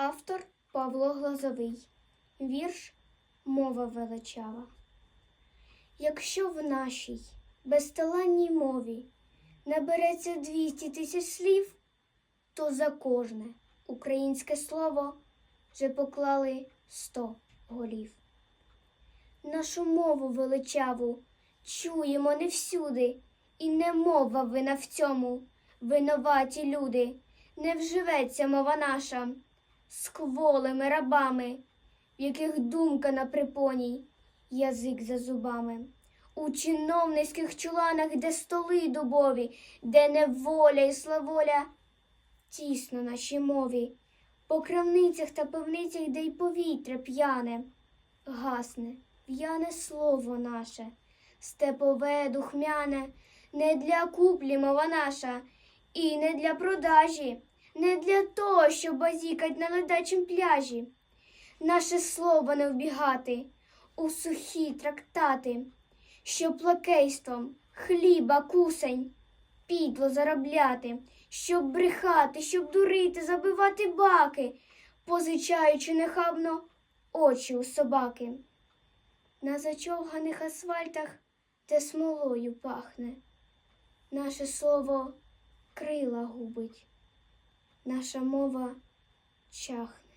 Автор Павло Глазовий. Вірш Мова величава. Якщо в нашій безталанній мові набереться 200 тисяч слів, то за кожне українське слово вже поклали 100 голів. Нашу мову величаву чуємо не всюди, і не мова вина в цьому, винуваті люди, не вживеться мова наша з кволими рабами, в яких думка на припоній, язик за зубами. У чиновницьких чуланах, де столи дубові, де неволя і славоля, тісно нашій мові, по крамницях та пивницях, де й повітря п'яне, гасне, п'яне слово наше, степове, духмяне, не для куплі мова наша, і не для продажі, не для того, щоб базікать на ледачім пляжі. Наше слово не вбігати у сухі трактати, щоб лакейством хліба кусень підло заробляти, щоб брехати, щоб дурити, забивати баки, позичаючи нехабно очі у собаки. На зачовганих асфальтах, де смолою пахне, наше слово крила губить, наша мова чахне.